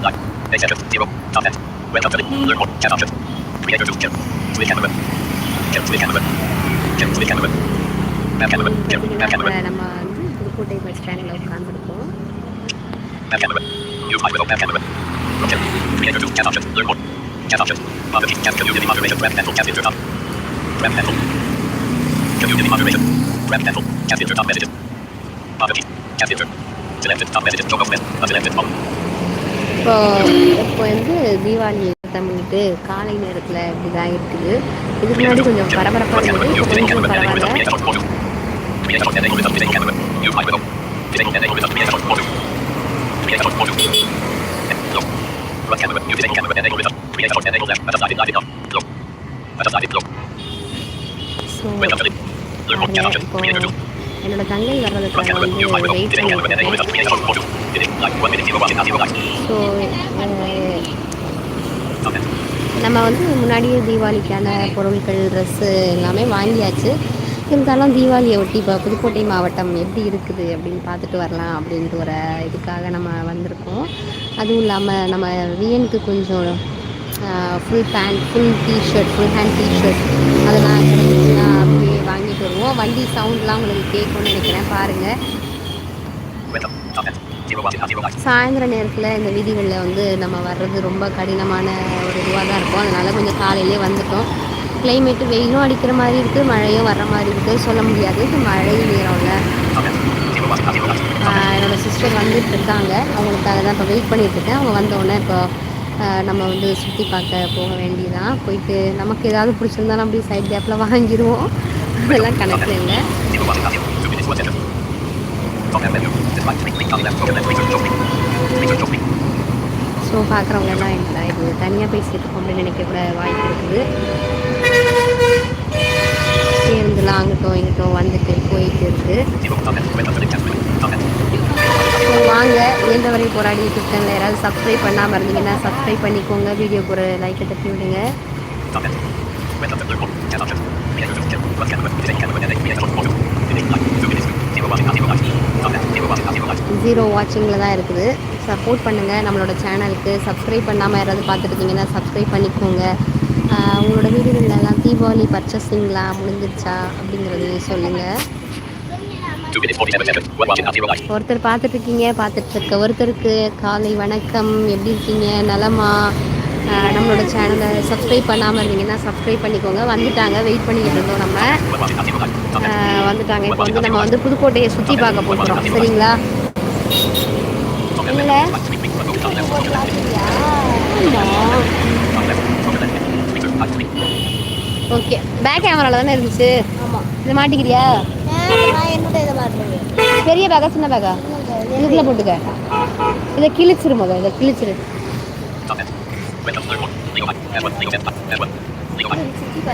Like. Base address. Zero. Content. Welcome to the learn more. Chat options. Creator to Kim. Switch camera. Kim. Switch camera. Kim. Switch camera. Map camera. Kim. Map பார்த்தீங்கன்னா camera. இப்ப நம்ம வந்து Pudukkottai bus ஸ்டாண்டில் உட்காந்துருக்கோம் Map camera. Use my without map camera. Kim. Creator to chat options. Learn more. Chat options. Mother key. Chat community moderation. Web pencil. Chat intercom. Web pencil. Community moderation. Web pencil. Chat intercom messages. Mother key. Chat inter. Selected top messages. Joke of Smith. Unselected. Phone. இப்போ இப்போ வந்து தீபாவளி தமிழ்ட்டு காலை நேரத்தில் இப்படி தான் இருக்குது. இதுக்கு முன்னாடி கொஞ்சம் பரபரப்பாக இருந்தது இப்போ கொஞ்சம் பரவாயில்ல. ஸோ இப்போ என்னோட தங்கை வர்றதுக்காக வந்து வெயிட் ஸோ நம்ம வந்து முன்னாடியே தீபாவளிக்கான பொருட்கள் ட்ரெஸ்ஸு எல்லாமே வாங்கியாச்சு. இருந்தாலும் தீபாவளியை ஒட்டி இப்போ புதுக்கோட்டை மாவட்டம் எப்படி இருக்குது அப்படின்னு பார்த்துட்டு வரலாம் அப்படின்ட்டு ஒரு இதுக்காக நம்ம வந்திருக்கோம். அதுவும் இல்லாமல் நம்ம விஎனுக்கு கொஞ்சம் full pant full T-shirt full hand T-shirt அதெல்லாம் கிடைச்சிச்சுன்னா போயிட்டு வருவோம் வண்டி சவுண்ட்லாம் உங்களுக்கு கேட்கும்னு நினைக்கிறேன். பாருங்கள் சாயந்தர நேரத்தில் இந்த வீதிகளில் வந்து நம்ம வர்றது ரொம்ப கடினமான ஒரு இதுவாக தான் இருக்கும். அதனால் கொஞ்சம் காலையிலே வந்துட்டோம். கிளைமேட்டு வெயிலும் அடிக்கிற மாதிரி இருக்குது மழையும் வர்ற மாதிரி இருக்குது சொல்ல முடியாது. இது மழை நேரம்ல. என்னோடய என்னோட சிஸ்டர் வந்துட்டு இருக்காங்க. அவங்களுக்காக தான் இப்போ வெயிட் பண்ணிகிட்ருக்கேன் அவங்க வந்தோடனே இப்போ நம்ம வந்து சுற்றி பார்க்க போக வேண்டியதான் போயிட்டு நமக்கு ஏதாவது பிடிச்சிருந்தாலும் அப்படியே சைட் கேப்பில் வாங்கிடுவோம். அதெல்லாம் கணக்கில் இல்லை ஸோ பார்க்குறவங்க எல்லாம் இல்லை இது தனியாக பேசிட்டு இருக்கோம் அப்படின்னு நினைக்க கூட வாய்ப்பு இருக்குது பேருந்துலாம் அங்கிட்டும் இங்கிட்டும் வந்துட்டு போயிட்டு இருக்கு ஸோ வாங்க இயன்ற வரை போராடி சேனல் யாராவது சப்ஸ்கிரைப் பண்ணாமல் இருந்தீங்கன்னா சப்ஸ்கிரைப் பண்ணிக்கோங்க வீடியோக்கு ஒரு லைக்கை தட்டி விடுங்க ஜீரோ வாட்சிங்கில் தான் இருக்குது. சப்போர்ட் பண்ணுங்கள் நம்மளோட சேனலுக்கு சப்ஸ்கிரைப் பண்ணாமல் யாராவது பார்த்துருக்கீங்கன்னா சப்ஸ்கிரைப் பண்ணிக்கோங்க. உங்களோட வீடுகளெல்லாம் தீபாவளி பர்ச்சேசிங்லாம் முடிஞ்சிருச்சா அப்படிங்கிறதையும் சொல்லுங்கள் ஒருத்தர் பார்த்துட்டு இருக்கீங்க பார்த்துட்டு இருக்க ஒருத்தருக்கு காலை வணக்கம் எப்படி இருக்கீங்க நலமா? நம்மளோட சேனலை சப்ஸ்கிரைப் பண்ணாமல் இருந்தீங்கன்னா சப்ஸ்கிரைப் பண்ணிக்கோங்க. வந்துட்டாங்க வெயிட் பண்ணிக்கிட்டு இருந்தோம் நம்ம. வந்துட்டாங்க. இப்போ வந்து நம்ம வந்து புதுக்கோட்டையை சுற்றி பார்க்க போகிறோம். சரிங்களா? இல்லை. ஓகே. பேக் கேமராவில் தானே இருந்துச்சு? ஆமாம் இதை மாட்டிக்கிறியா? பெரிய பேக்கா சின்ன பேக்கா? இதுக்குள்ள போட்டுக்க. இதை கிழிச்சிரு மக இதை கிழிச்சிரு.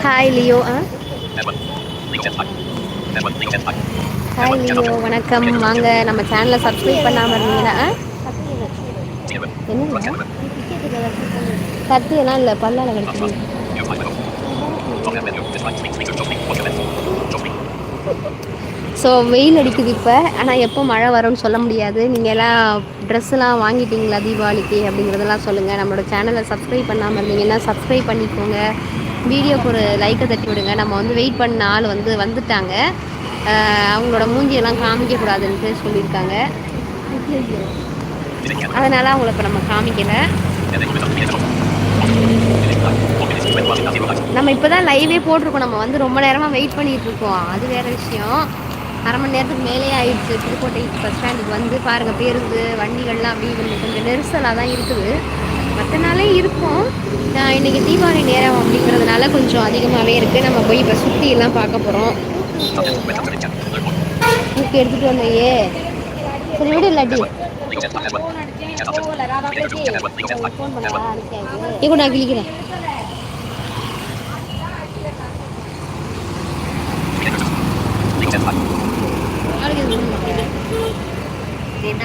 ஹாய் லியோ ஆ ஹாய் லியோ வணக்கம். வாங்க நம்ம சேனலை சப்ஸ்கிரைப் பண்ணாமல் இருந்தீங்கன்னா ஆ? என்ன கத்தியெல்லாம் இல்லை பல்லால கிடக்குது. ஸோ வெயில் அடிக்குது இப்போ. ஆனால் எப்போ மழை வரும்னு சொல்ல முடியாது. நீங்கள் எல்லாம் ட்ரெஸ்ஸெல்லாம் வாங்கிட்டீங்களா தீபாவளிக்கு அப்படிங்கிறதெல்லாம் சொல்லுங்கள் நம்மளோட சேனலை சப்ஸ்கிரைப் பண்ணாமல் இருந்தீங்கன்னா சப்ஸ்கிரைப் பண்ணிக்கோங்க. வீடியோக்கு ஒரு லைக்கை தட்டி விடுங்க. நம்ம வந்து வெயிட் பண்ண ஆள் வந்து வந்துட்டாங்க. அவங்களோட மூஞ்சியெல்லாம் காமிக்கக்கூடாதுன்ட்டு சொல்லியிருக்காங்க. அதனால் அவங்கள இப்போ நம்ம காமிக்கலை. நம்ம இப்போ தான் லைவே போட்டிருக்கோம். நம்ம வந்து ரொம்ப நேரமாக வெயிட் பண்ணிகிட்ருக்கோம் அது வேறு விஷயம். அரை மணி நேரத்துக்கு மேலே ஆயிடுச்சு. புதுக்கோட்டை பஸ் ஸ்டாண்டுக்கு வந்து பாருங்கள் பேருந்து வண்டிகள்லாம் அப்படி கொஞ்சம் கொஞ்சம் நெரிசலாக தான் இருக்குது. மற்ற நாளே இருக்கும் இன்னைக்கு தீபாவளி நேரம் அப்படிங்கிறதுனால கொஞ்சம் அதிகமாகவே இருக்குது நம்ம போய் இப்போ சுற்றி எல்லாம் பார்க்க போகிறோம் புக்கு எடுத்துகிட்டு வந்தையே. சரி விடு இல்லாட்டி. இப்போ நான் கிளிக்கிறேன் என்ன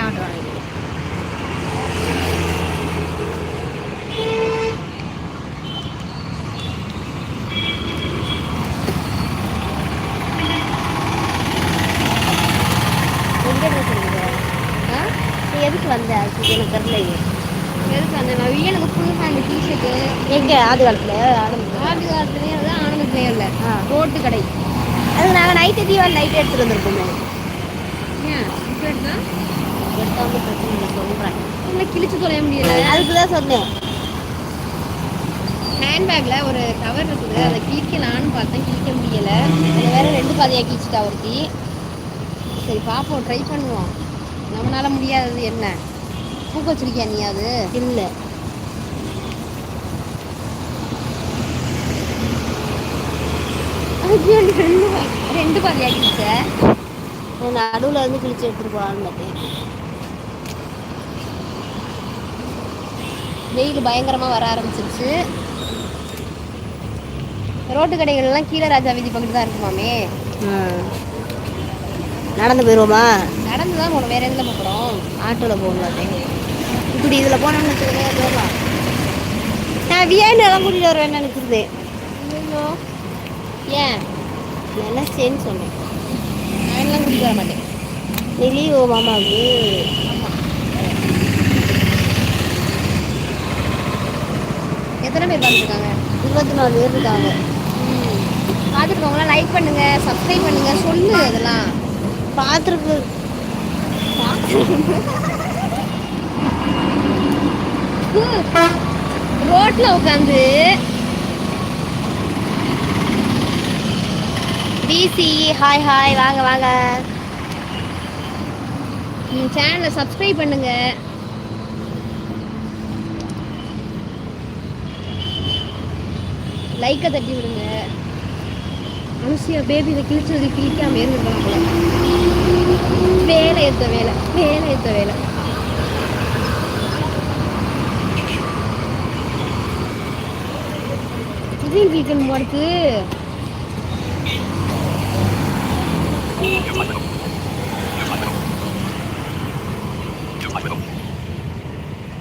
பண்ணுவாங்க எதுக்கு வந்த? அது எனக்கு தெரியலையே. எதுக்கு வந்தேன் நான் எனக்கு ஃபுல் ஹேண்ட் டிஷர்ட்டு எங்க? ஆதி காலத்துல? ஆரம்பிச்சு ஆதி காலத்துலேயே தான் ஆனந்த் பிளேயரில். ரோட்டு கடை. அதுக்கு நாங்க நைட்டு தீபாவளி நைட் எடுத்துட்டு வந்திருக்கோமே. ஏன்? இப்போ எடுத்தா? எடுத்தா வந்து பிரச்சனை இல்லை சொல்றேன். உங்களை கிழிச்சு தொலைய முடியல. அதுக்கு தான் சொன்னேன். ஹேண்ட்பேக்கில் ஒரு கவர் இருக்குது. அதை கிழிக்கலான்னு பார்த்தேன் கிழிக்க முடியல. அதில் வேற ரெண்டு பாதையாக கிழிச்சிட்டா ஒருத்தி. சரி பார்ப்போம் ட்ரை பண்ணுவோம். நம்மளால முடியாதது என்ன? பூக்க வச்சிருக்கியா நீ அது? இல்லை. ரெண்டு ரெண்டு பாதையாக கிழிச்ச? நடுவில் வந்து கிழிச்சு எடுத்துட்டு போகலான்னு பார்த்தேன். வெயில் பயங்கரமாக வர ஆரம்பிச்சிருச்சு. ரோட்டு கடைகள்லாம் கீழே ராஜா வீதி பக்கத்து தான் இருக்குமாமே? நடந்து போயிடுவோமா நடந்து தான் போகணும். வேற எதில் போகிறோம் ஆட்டோவில் போகணும் இப்படி இதில் போனோம்னு வச்சுக்கோங்க போகலாம். நான் வியான் எல்லாம் கூட்டிகிட்டு வருவேன் நினச்சிருந்தேன் ஐயோ. ஏன்? நினச்சேன்னு சொன்னேன். நான்லாம் கூட்டிட்டு வர மாட்டேன் நீ லீவோ மாமாவுக்கு எத்தனை பேர் பார்த்துருக்காங்க இருபத்தி நாலு பேர் இருக்காங்க. பார்த்துருக்கவங்களாம் லைக் பண்ணுங்க சப்ஸ்கிரைப் பண்ணுங்க சொல்லு அதெல்லாம் பார்த்துருக்கு. ரோட்ல உட்காந்து பிசி ஹாய் ஹாய் வாங்க வாங்க. சேனலை சப்ஸ்கிரைப் பண்ணுங்க. லைக்கை தட்டி விடுங்க. அனுசியா பேபி இதை கிழிச்சது கிழிக்காம இருந்துருக்கலாம் போல. வேலை ஏத்த வேலை வேலை ஏத்த வேலை. இதையும் கிழிக்கணும்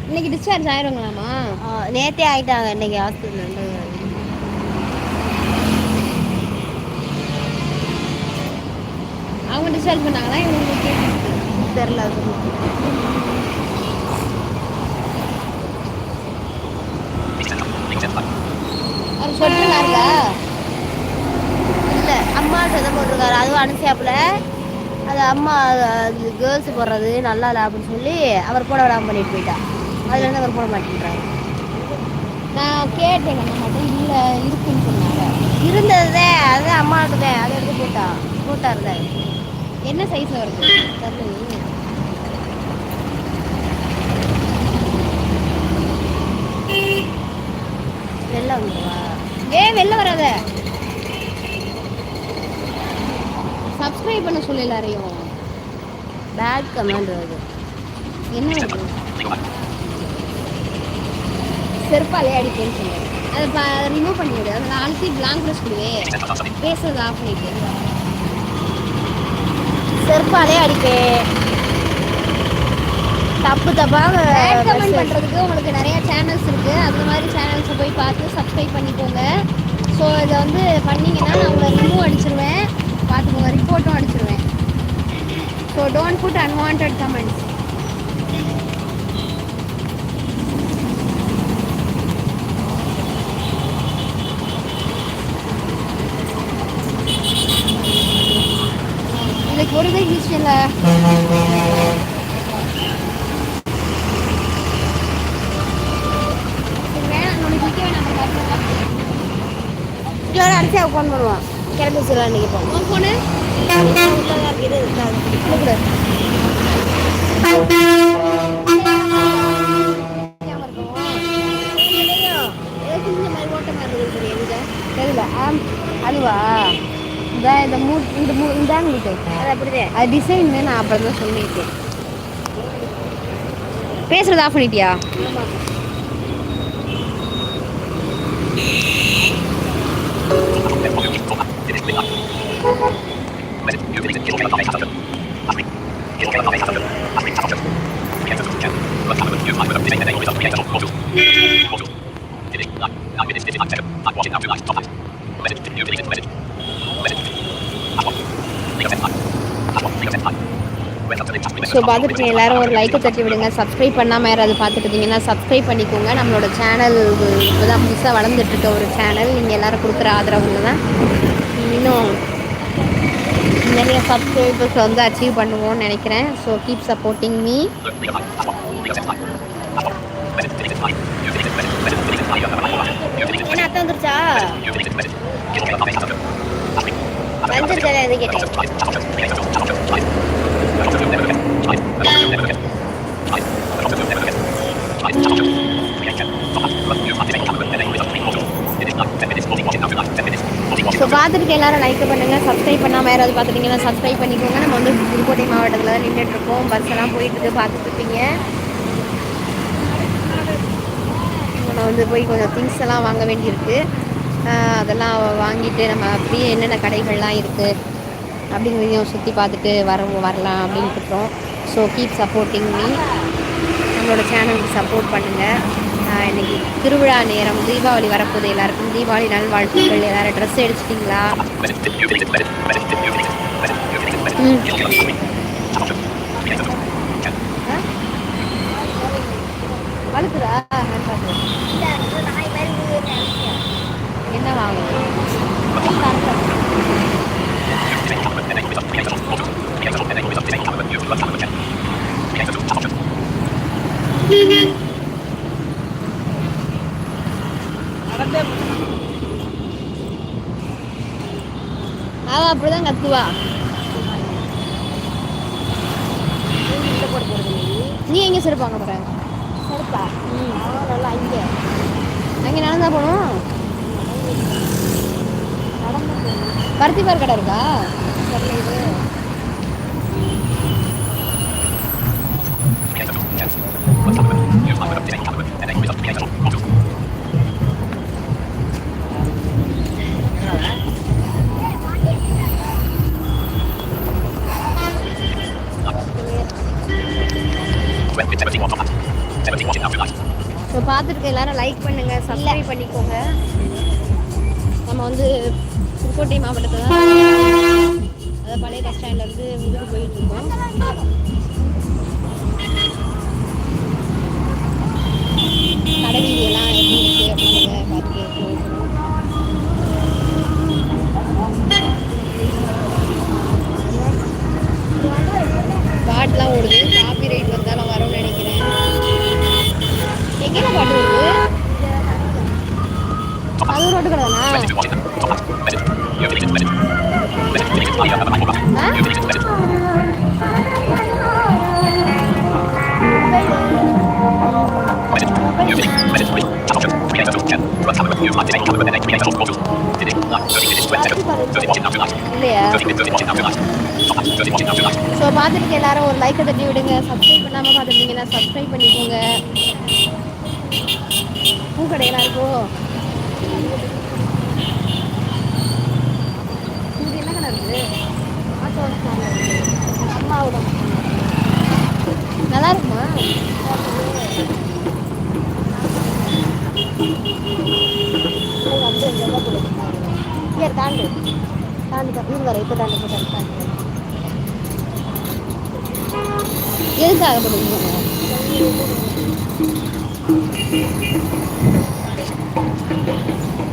இன்னைக்கு டிஸ்சார்ஜ் ஆயிருங்களாமா நேத்தே ஆயிட்டாங்க இன்னைக்கு ஹாஸ்பிட்டல் டிஸ்சார்ஜ் பண்ணாங்களா? இவங்களுக்கு தெரில அது. அவர் சொல்லிருக்காருல இல்லை அம்மா சதம் போட்டிருக்காரு. அதுவும் அனுசியாப்புல அது அம்மா அது கேர்ள்ஸ் போடுறது நல்லா இல்லை அப்படின்னு சொல்லி அவர் போட விடாம பண்ணிட்டு போயிட்டா. அதுலேருந்து அவர் போட மாட்டேன்றாரு. நான் கேட்டேன் நம்ம மட்டும் இல்லை இருக்குன்னு சொன்னாங்க. இருந்ததே அது அம்மாவுக்கு அதை எடுத்து போட்டா. போட்டா இருந்தாரு என்ன சைஸில் வருது? தெரியல வெளில வந்துவா ஏ வெளில வராத. சப்ஸ்கிரைப் பண்ண சொல்லு எல்லாரையும். பேட் கமெண்ட் வருது. என்ன வருது? செருப்பாலே அடிப்பேன்னு சொல்லுவேன் அதை ரிமூவ் பண்ணிவிடு. அதை அழுத்தி பிளாங்க் ப்ரெஸ் கொடுவே பேசுறது ஆஃப் பண்ணிட்டு செருப்பாலே அடிப்பேன் தப்பு தப்பாக பேட் கமெண்ட் பண்ணுறதுக்கு உங்களுக்கு நிறைய சேனல்ஸ் இருக்குது அந்த மாதிரி சேனல்ஸை போய் பார்த்து சப்ஸ்கிரைப் பண்ணிக்கோங்க. ஸோ இதை வந்து பண்ணீங்கன்னா நான் உங்களை ரிமூவ் அடிச்சிருவேன். பார்த்துக்கோங்க ரிப்போர்ட்டும் அடிச்சிருவேன். So don't put unwanted comments தான் ஹிஸ்டரியில் அடிச்சா ஃபோன் பண்ணுவான். கிளம்பி சொல்லலாம் இன்னைக்கு போவோம் ஃபோனு உள்ளதான் இருக்குது இருக்காது தெரியல. அதுவா இந்த இந்த மூ இந்த மூ இந்தாங்க இது அது அப்படிதான் அது டிசைன் நான் அப்புறம் தான் சொல்லியிருக்கேன். பேசுறது ஆஃப் பண்ணிட்டியா? Then volume ஸோ பார்த்துட்டு எல்லாரும் ஒரு லைக்கை தட்டி விடுங்க. சப்ஸ்கிரைப் பண்ணாமல் யாராவது பார்த்துட்டு சப்ஸ்கிரைப் பண்ணிக்கோங்க. நம்மளோட சேனல் இப்போ தான் புதுசாக வளர்ந்துட்டுருக்க ஒரு சேனல் நீங்கள் எல்லாரும் கொடுக்குற ஆதரவுங்க தான் இன்னும் நிறைய சப்ஸ்கிரைபர்ஸ் வந்து அச்சீவ் பண்ணுவோம்னு நினைக்கிறேன். ஸோ கீப் சப்போர்ட்டிங் மீ என்ன அத்தை வந்துருச்சா? வந்துருச்சா எது கேட்டேன். ஸோ பார்த்துட்டு எல்லாரும் லைக் பண்ணுங்கள் சப்ஸ்கிரைப் பண்ணாமல் யாராவது பார்த்துட்டீங்கன்னா சப்ஸ்கிரைப் பண்ணிக்கோங்க. நம்ம வந்து புதுக்கோட்டை மாவட்டத்தில் தான் நின்றுட்டுருக்கோம் பஸ் எல்லாம் போயிட்டு பார்த்துட்ருப்பீங்க பார்த்துட்டு இருப்பீங்க. வந்து போய் கொஞ்சம் திங்ஸ் எல்லாம் வாங்க வேண்டியிருக்கு. அதெல்லாம் வாங்கிட்டு நம்ம அப்படியே என்னென்ன கடைகள்லாம் இருக்குது அப்படிங்கிறதையும் சுற்றி பார்த்துட்டு வர வரலாம் அப்படின்ட்டு இருக்கோம் ஸோ கீப் சப்போர்ட்டிங் மீ நம்மளோட சேனலுக்கு சப்போர்ட் பண்ணுங்கள் இன்றைக்கி திருவிழா நேரம் தீபாவளி வரப்போகுது எல்லாருக்கும். தீபாவளி நல்வாழ்த்துக்கள். எல்லாரும் ட்ரெஸ் எடுத்துட்டிங்களா? வளர்க்குதா அப்படிதான் கத்துவா. நீ எங்க சிறப்பாங்க போற? சரிப்பா. ம். நல்லா இங்கே. அங்கே நடந்தா போகணும்? நடந்து பருத்தி பார் கடை இருக்கா? ஸோ பார்த்துட்டு எல்லாரும் லைக் பண்ணுங்க சப்ஸ்கிரைப் பண்ணிக்கோங்க. நம்ம வந்து புதுக்கோட்டை மாவட்டத்தில் தான் அதாவது பழைய பஸ் ஸ்டாண்ட்லேருந்து முதுகு போயிட்டு இருக்கோம். கடை வீதியெல்லாம் எப்படி இருக்கு அப்படிங்கிறத பார்த்து பேசுகிறோம் பாட்டுலாம் ஓடுது. எங்கேயும் பாட்டு இருக்கு. அது ரோட்டு இல்லையா? ஸோ பார்த்துட்டு எல்லாரும் ஒரு லைக்கை தட்டி விடுங்க. சப்ஸ்கிரைப் பண்ணாமல் பார்த்துருந்தீங்கன்னா சப்ஸ்கிரைப் பண்ணிக்கோங்க. பூக்கடையெல்லாம் இருக்கோ? இங்கே என்ன கடை இருக்குது அம்மாவோட நல்லா இருக்குமா? வந்து இங்கே தாண்டு. தாண்டி தான். வர இப்போ தாண்டி இப்போ தாண்டு எதுக்காக போடுவீங்க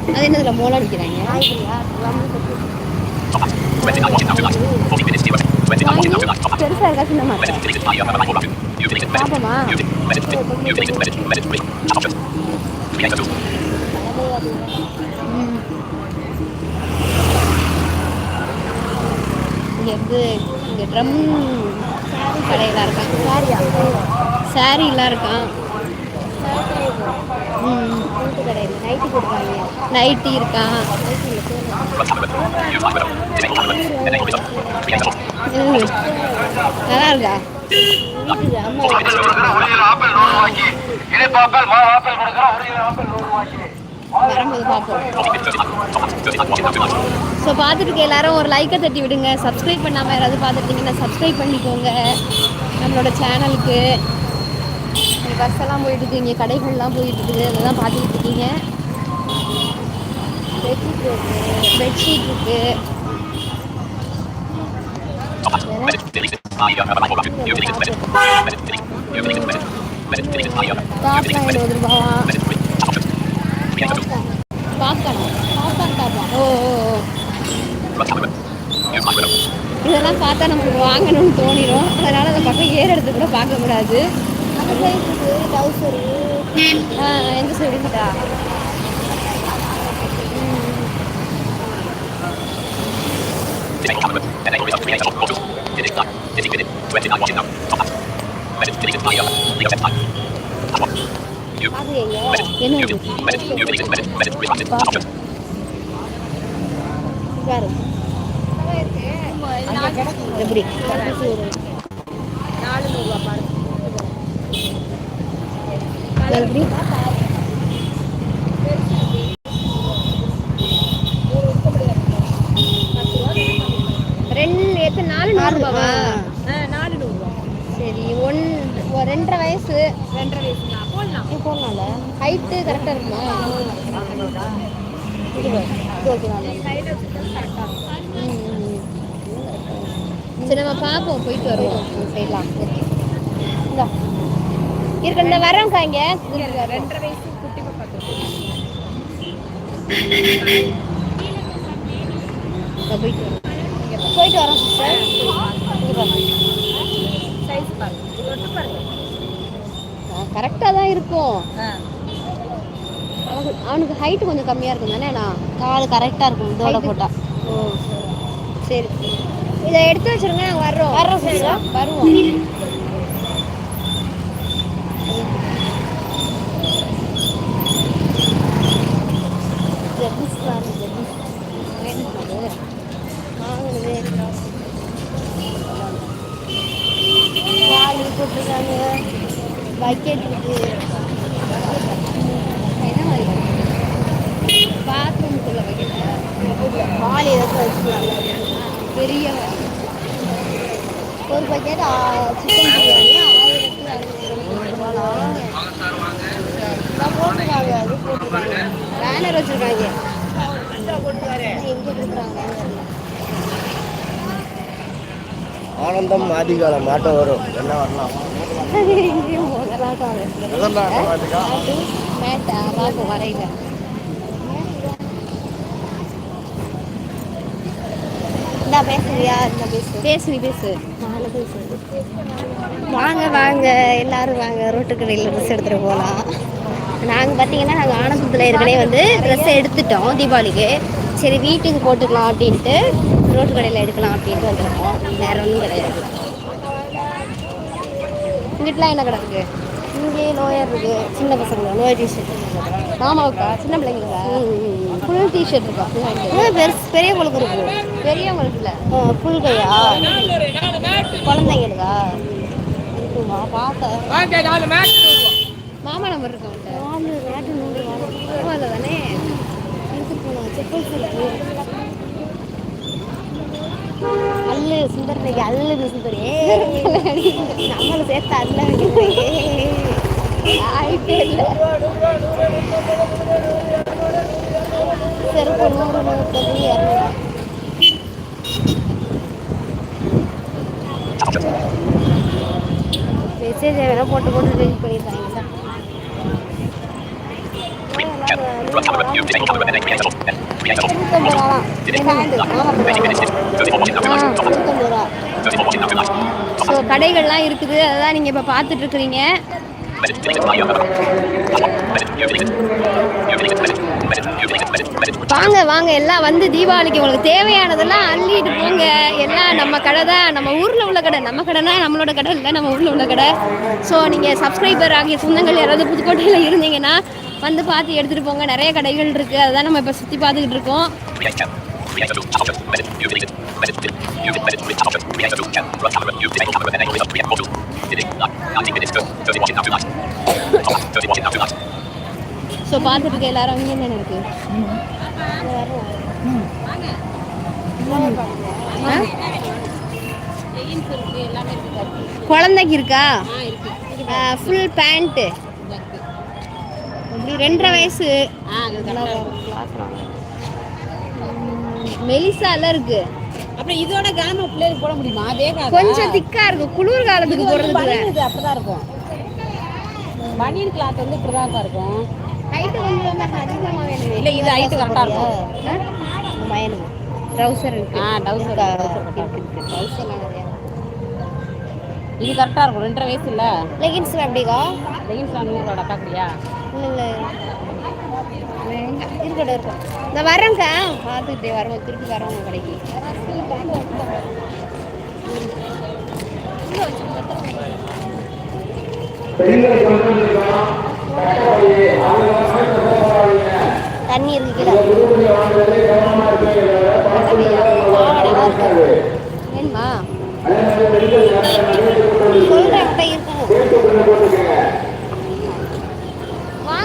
அது என்னதுல மோளம் அடிக்கிறாங்க? பெருசா இருக்கா சின்னமா பாப்போமா. இங்க வந்து இங்க ட்ரம் கடையெல்லாம் இருக்கான் சாரியா? சாரீலாம் இருக்கான் ம் வீட்டு கடையில் நைட்டி இருக்கான் நல்லா இருக்கா ஸோ பார்த்துட்டு எல்லாரும் ஒரு லைக்கை தட்டி விடுங்க சப்ஸ்கிரைப் பண்ணாமல் யாராவது பார்த்துட்டீங்கன்னா சப்ஸ்கிரைப் பண்ணிக்கோங்க நம்மளோட சேனலுக்கு பஸ் எல்லாம் போயிட்டு இங்கே கடைகள்லாம் போயிட்டு இருக்குது அதெல்லாம் பார்த்துக்கிட்டு இருக்கீங்க பெட்ஷீட் இருக்கு. பெட்ஷீட் இருக்கு இருபது ஓ இதெல்லாம் பார்த்தா நமக்கு வாங்கணும்னு தோணிடும் அதனால அந்த பக்கம் ஏற எடுத்து கூட பார்க்கக்கூடாது. அந்த டவுசரு எந்த சைடு இருக்கா Disable camera. Enable result. Create a tool. Photos. Delete nine. Delete minute. 29 watching now. Top up. Message deleted. I am. Reset time. Top one. You. பாக்குறீங்க Message. என்ன You இது? delete. Message. You deleted message. Message responsive. Top option. பாரு எப்படி நாலு நூறுவா பாருங்க எப்படி ரெண்டு எத்தனை நாலு நூறுரூபாவா நாலு நூறுரூவா சரி ஒன் ரெண்டரை வயசு. ரெண்டரை வயசுனா போடலாம்? போடலாம்ல. ஹைட்டு கரெக்டாக இருக்குமா. சரி நம்ம பார்ப்போம். போயிட்டு வருவோம். சைட்லாம் இந்தா. இருக்கு இந்த வரோம்க்கா இங்கே ரெண்டரை வயசு குட்டி பாப்பா போயிட்டு வரோம் போயிட்டு வரோம். சிஸ்டர் சைஸ் பாருங்க கரெக்டாக தான் இருக்கும். அவனுக்கு ஹைட்டு கொஞ்சம் கம்மியாக இருக்கும் தானே நான் கால் கரெக்டாக இருக்கும் இதோட Height. போட்டா. ஓ சரி. இதை எடுத்து வச்சிருங்க நாங்கள் வர்றோம். வர்றோம் சரிங்களா? வருவோம். ஜெட்டிஸ் பாருங்க ஜெட்டிஸ் வேணும் அது வாலி போட்டிருக்காங்க பக்கெட் மாதிரி வாலி ஏதாச்சும் பெரிய ஒரு பக்கெட் சிக்கன் பிரியாணி ஆயிரத்தி அறுநூறு போட்டுருக்காங்க அது போட்டுருக்காங்க பேனர் வச்சுருக்காங்க. ஆனந்தம் ஆதிகாலம் ஆட்டம் வரும். என்ன வரலாம்? மேட்டா வரையில. பேசுறியா? இந்த பேசு. வாங்க வாங்க. எல்லாரும் வாங்க. ரோட்டு கடையில் ட்ரெஸ் எடுத்துகிட்டு போகலாம் நாங்கள் பார்த்தீங்கன்னா நாங்கள் ஆனந்தத்தில் ஏற்கனவே வந்து ட்ரெஸ் எடுத்துட்டோம் தீபாவளிக்கு. சரி வீட்டுக்கு போட்டுக்கலாம் அப்படின்ட்டு ரோட்டு கடையில் எடுக்கலாம் அப்படின்ட்டு வந்திருக்கோம். வேற ஒன்றும் கிடையாது. இங்கிட்டலாம் என்ன கிடக்கு இங்கே லோயர் இருக்கு. சின்ன பசங்க லோயர் டிஷர்ட் மாமாவுக்கா? சின்ன பிள்ளைங்களுக்கா ஃபுல் டிஷர்ட் இருக்கா? பெருசு பெரிய பொழுது இருக்கு. பெரியவங்களுக்கு இல்லை. ஃபுல் கையா குழந்தைங்களுக்கா? இருக்குமா பார்க்க மாமா நம்பர் இருக்கு அவன்கிட்ட நாலு ரேட்டு நூறு ரூபா அதில் தானே செப்பல்ஸ் இருக்கு. அல்லு சுந்தர் அல்லு சுந்தர் நம்மளை சேர்த்து அல்ல ஆயிட்டே இல்லை. செருப்பு நூறு நூற்றம்பது இரநூறு. மெசேஜ் வேணா போட்டு போட்டு டெலிட் பண்ணிடுறாங்க. ஸோ கடைகள்லாம் இருக்குது. அதான் நீங்கள் இப்போ பார்த்துட்டு இருக்கிறீங்க வாங்க வாங்க. எல்லாம் வந்து தீபாவளிக்கு உங்களுக்கு தேவையானதெல்லாம் அள்ளிட்டு போங்க. எல்லாம் நம்ம கடை தான். நம்ம ஊரில் உள்ள கடை. நம்ம கடைனா நம்மளோட கடை இல்லை. நம்ம ஊரில் உள்ள கடை. ஸோ நீங்கள் சப்ஸ்கிரைபர் ஆகிய சொந்தங்கள் யாராவது புதுக்கோட்டையில் இருந்தீங்கன்னா வந்து பார்த்து எடுத்துகிட்டு போங்க நிறைய கடைகள் இருக்குது அதுதான் நம்ம இப்போ சுற்றி பார்த்துக்கிட்டு இருக்கோம் Create chat. Create a tool. Top option. Message. You deleted. Message. Delete. You did message. Top option. Create a tool. Chat. Run camera. You disable camera. Enable result. Create photo. Delete. 19 minutes. 30 watching now tonight. Top up. 30 watching now tonight. So பார்த்துட்டு இருக்க எல்லாரும் அங்கே என்ன இருக்குது குழந்தைக்கு இருக்கா full pant ரெண்டரை வயசு. மெலிசாலாம் இருக்கு. அப்புறம் இதோட கனமா பிள்ளைகளுக்கு போட முடியுமா? வேகாதா கொஞ்சம் திக்கா இருக்கும் குளிர் காலத்துக்கு போடுறதுக்கு இது அப்படிதான் இருக்கும். பனியன் கிளாத் வந்து இப்படிதான் இருக்கும். ஹைட்டு கொஞ்சம் வந்து அதிகமா வேணுமே இல்ல இது ஹைட் கரெக்டா இருக்கும். மயனுக்கு ட்ரௌசர் இருக்கு. ஆ டவுசர் இருக்கு. இருக்கு ட்ரௌசர்லாம் நிறையா இது கரெக்டா இருக்கும். ரெண்டரை வயசு இல்ல? லெகின்ஸ் எப்படிக்கா? லெகின்ஸ் நூறு ரூபா டக்காக்குறியா இல்லை இருக்கட்டும் இருக்கும் இந்த வரேங்க்கா பார்த்துக்கிட்டே வரோம் திருப்பி வரோம் உங்க கடைக்கு. தண்ணி இருக்கு வேணுமா? சொல்கிறேன் அப்படி இருக்கும்.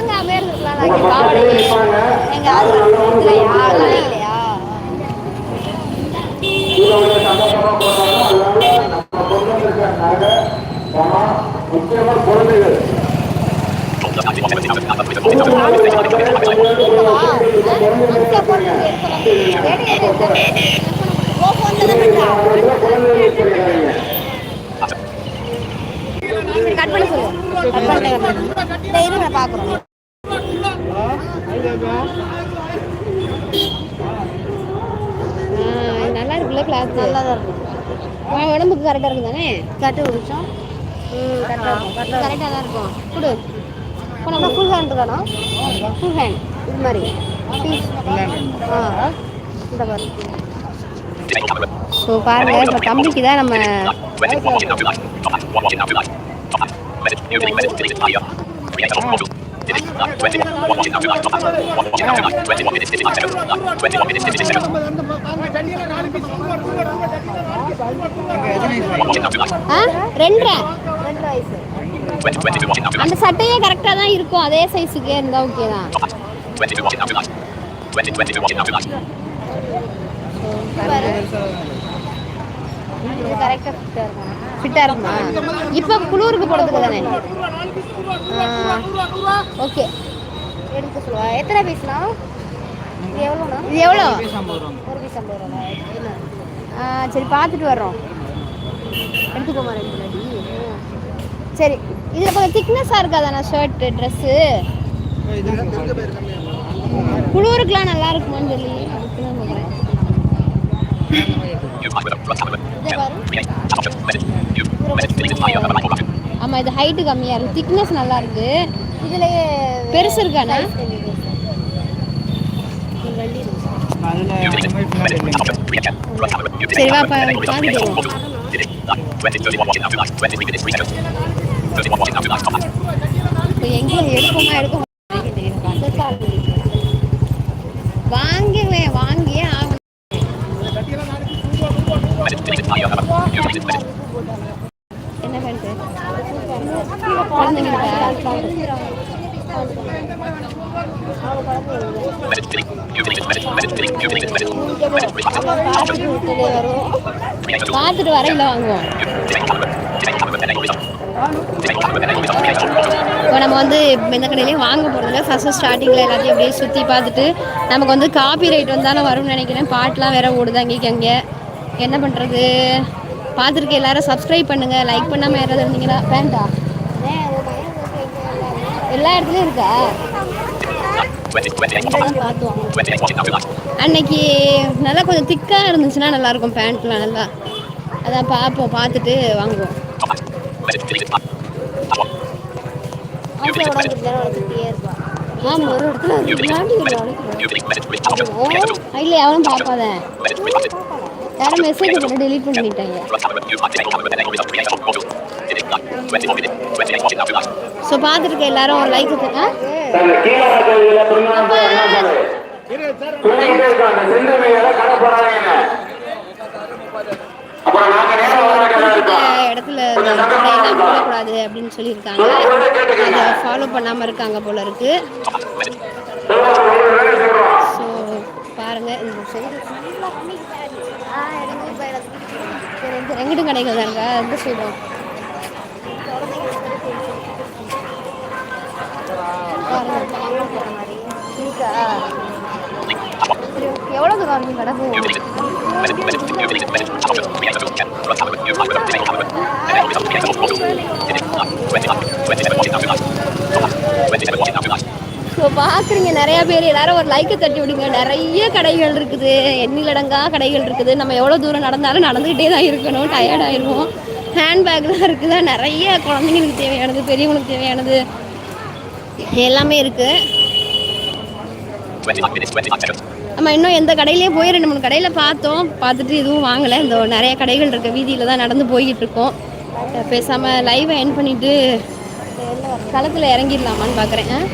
வாங்காம இருந்துக்கலாம் நாங்கள் இல்லையா? முக்கியமா குழந்தைகள் கட் பண்ண சொல்லு கட் பண்ண இந்த இருங்க பார்க்குறோம் நல்லா இருக்குல்ல கிளாத் நல்லா தான் இருக்கும் உடம்புக்கு கரெக்டாக இருக்கும் தானே? கட்டு பிடிச்சோம். ம் கரெக்டாக இருக்கும். கரெக்டாக கரெக்டாக தான் இருக்கும். கொடு. போனோம்னா ஃபுல் ஹேண்ட் தானா? ஃபுல் ஹேண்ட் இது மாதிரி. ஆ இந்த மாதிரி. ஸோ பாருங்க இப்போ தம்பிக்கு தான் நம்ம ஆ ரெண்டரை அந்த சட்டையே கரெக்டாக தான் இருக்கும். அதே சைஸுக்கே இருந்தால் ஓகே தான். இது கரெக்டாக ஃபிட்டாக இருக்கும். ஃபிட்டாக இருக்குமா? இப்போ குளிருக்கு போடுறதுக்கு தானே? ஓகே எடுக்க சொல்லுவா. எத்தனை பீஸ்னா இது எவ்வளோண்ணா இது எவ்வளோ ஒரு பீஸ் ஐம்பது ரூபா ஆ, சரி பார்த்துட்டு வர்றோம். எடுத்துக்கோமா ரெண்டு முன்னாடி. சரி இதில் கொஞ்சம் திக்னஸாக இருக்காதாண்ணா ஷர்ட்டு ட்ரெஸ்ஸு குளிருக்குலாம் நல்லா இருக்குமான்னு சொல்லி அதுக்கு தான் சொல்கிறேன் ஆமாம் இது ஹைட்டு கம்மியாக இருக்குது திக்னஸ் நல்லா இருக்கு. இதுலயே பெருசு இருக்காண்ணா சரி வா பா பார்த்துட்டு வருவோம் இப்போ எங்கே எடுப்போமா எடுக்க வாங்குவேன் வாங்கியே ஆகணும் என்ன பேண்ட்டு குழந்தைங்களுக்கா பார்த்துட்டு வரையில வாங்குவோம். இப்போ நம்ம வந்து எந்த கடையிலையும் வாங்க போகிறதில்ல ஃபஸ்ட்டு ஸ்டார்டிங்கில் எல்லாத்தையும் அப்படியே சுற்றி பார்த்துட்டு நமக்கு வந்து காப்பி ரைட் வந்தாலும் வரும்னு நினைக்கிறேன். பாட்டெலாம் வேற ஓடுது அங்கேக்கு அங்கே. என்ன பண்ணுறது பார்த்துருக்க எல்லாரும் சப்ஸ்கிரைப் பண்ணுங்கள் லைக் பண்ணாமல் யாராவது இருந்தீங்கன்னா வேண்டாம். எல்லா இடத்துலையும் இருக்கா? அன்னைக்கு நல்லா கொஞ்சம் திக்காக இருந்துச்சுன்னா நல்லாயிருக்கும் பேண்ட்லாம் நல்லா. அதான் பார்ப்போம் பார்த்துட்டு வாங்குவோம். ஆமாம் ஒரு இடத்துல விளையாடி இல்லை அவனும் பார்ப்பாதேன் யாரும் மெசேஜ் போட்டு டெலீட் பண்ணிட்டாங்க. ஸோ பார்த்துருக்க எல்லாரும் லைக் ஆ கீழே கோயில சொல்லிட்டே இருக்காங்க செந்தமையில கடை போறாங்க அப்புறம் நாங்க நேரம் வர வேண்டியதா குறிப்பிட்ட இருக்கோம் இடத்துல போடக்கூடாது அப்படின்னு சொல்லியிருக்காங்க. அதை ஃபாலோ பண்ணாமல் இருக்காங்க போல இருக்கு. ஸோ பாருங்க இந்த சைடு ஆ எனக்கு இப்போ எனக்கு சரி இந்த கடைகள் தான் இருக்கா எந்த சைடும் எவ்வளோ தூரம் அழகா கடை You. ஸோ பார்க்குறீங்க நிறைய பேர் எல்லாரும் ஒரு லைக்கை தட்டி விடுங்க. நிறைய கடைகள் இருக்குது. எண்ணிலடங்கா கடைகள் இருக்குது. நம்ம எவ்வளோ தூரம் நடந்தாலும் நடந்துக்கிட்டே தான் இருக்கணும். டயர்ட் ஹேண்ட்பேக்லாம் இருக்குது? நிறைய குழந்தைங்களுக்கு தேவையானது பெரியவங்களுக்கு தேவையானது. எல்லாமே இருக்குது நம்ம இன்னும் எந்த கடையிலேயே போய் ரெண்டு மூணு கடையில் பார்த்தோம். பார்த்துட்டு எதுவும் வாங்கலை. இந்த நிறைய கடைகள் இருக்க. வீதியில் தான் நடந்து போய்கிட்டு இருக்கோம். பேசாமல் லைவை என் பண்ணிவிட்டு களத்தில் இறங்கிடலாமான்னு பார்க்குறேன்.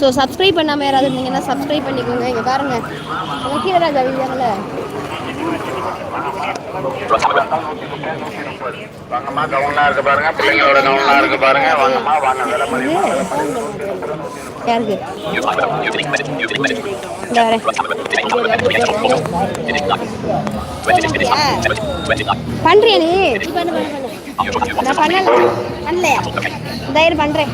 ஸோ சப்ஸ்கிரைப் பண்ணாமல் யாராவது இருந்தீங்கன்னா சப்ஸ்கிரைப் பண்ணிக்கோங்க இங்கே பாருங்க நம்ம கீழராஜா button. வாங்கம்மா கவுனா இருக்கு பாருங்க பிள்ளைங்களோட கவுனா இருக்கு பாருங்க வாங்கம்மா வாங்க வேலை யாருக்கு. பண்ணுறியா நீ us you want நான் பண்ணல. பண்ணலையா தயிர் பண்ணுறேன்